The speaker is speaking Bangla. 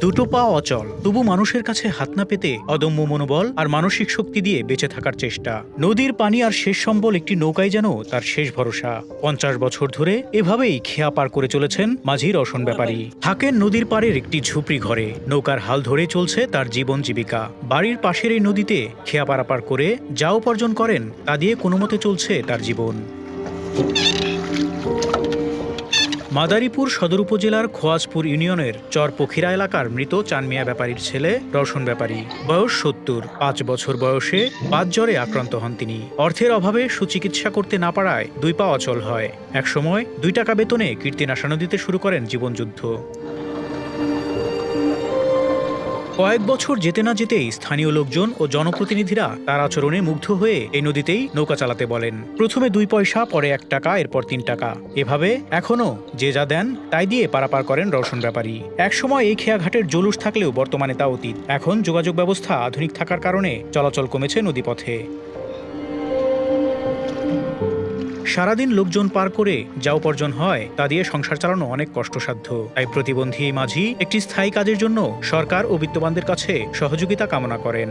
দুটো পা অচল, তবু মানুষের কাছে হাত না পেতে অদম্য মনোবল আর মানসিক শক্তি দিয়ে বেঁচে থাকার চেষ্টা। নদীর পানি আর শেষ সম্বল একটি নৌকায় যেন তার শেষ ভরসা। পঞ্চাশ বছর ধরে এভাবেই খেয়া পার করে চলেছেন মাঝির রসন ব্যাপারী। থাকেন নদীর পাড়ের একটি ঝুপড়ি ঘরে। নৌকার হাল ধরে চলছে তার জীবন জীবিকা। বাড়ির পাশের এই নদীতে খেয়া পারাপার করে যা উপার্জন করেন, তা দিয়ে কোনো মতে চলছে তার জীবন। মাদারীপুর সদর উপজেলার খোয়াজপুর ইউনিয়নের চর পখিরা এলাকার মৃত চানমিয়া ব্যাপারীর ছেলে, রওশন ব্যাপারী। বয়স সত্তর। পাঁচ বছর বয়সে পাঁচ জ্বরে আক্রান্ত হন তিনি। অর্থের অভাবে সুচিকিৎসা করতে না পারায় দুই পা অচল হয়। একসময় দুই টাকা বেতনে কীর্তিনাশানো দিতে শুরু করেন জীবনযুদ্ধ। কয়েক বছর যেতে না যেতেই স্থানীয় লোকজন ও জনপ্রতিনিধিরা তার আচরণে মুগ্ধ হয়ে এই নদীতেই নৌকা চালাতে বলেন। প্রথমে দুই পয়সা, পরে এক টাকা, এরপর তিন টাকা। এভাবে এখনও যে যা দেন, তাই দিয়ে পারাপার করেন রওশন ব্যাপারী। একসময় এই খেয়াঘাটের জলুস থাকলেও বর্তমানে তা অতীত। এখন যোগাযোগ ব্যবস্থা আধুনিক থাকার কারণে চলাচল কমেছে নদীপথে। সারাদিন লোকজন পার করে যা উপার্জন হয়, তা দিয়ে সংসার চালানো অনেক কষ্টসাধ্য। তাই প্রতিবন্ধী মাঝি একটি স্থায়ী কাজের জন্য সরকার ও বিত্তবানদের কাছে সহযোগিতা কামনা করেন।